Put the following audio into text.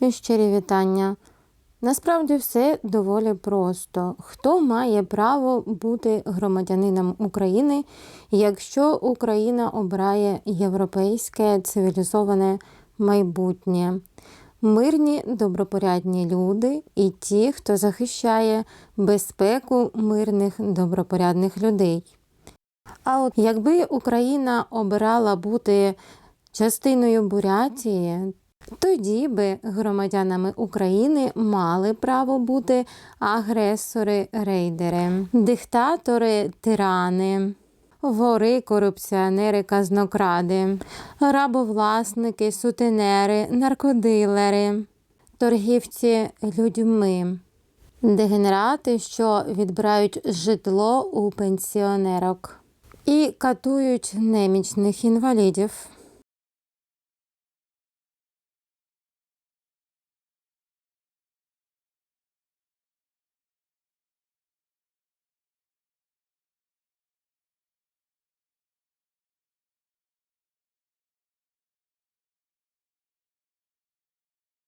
і щирі вітання. Насправді все доволі просто. Хто має право бути громадянином України, якщо Україна обирає європейське цивілізоване майбутнє? Мирні добропорядні люди і ті, хто захищає безпеку мирних добропорядних людей. А от якби Україна обирала бути частиною Бурятії, тоді би громадянами України мали право бути агресори-рейдери, диктатори, тирани, вори, корупціонери, казнокради, рабовласники, сутенери, наркодилери, торгівці людьми, дегенерати, що відбирають житло у пенсіонерок і катують немічних інвалідів.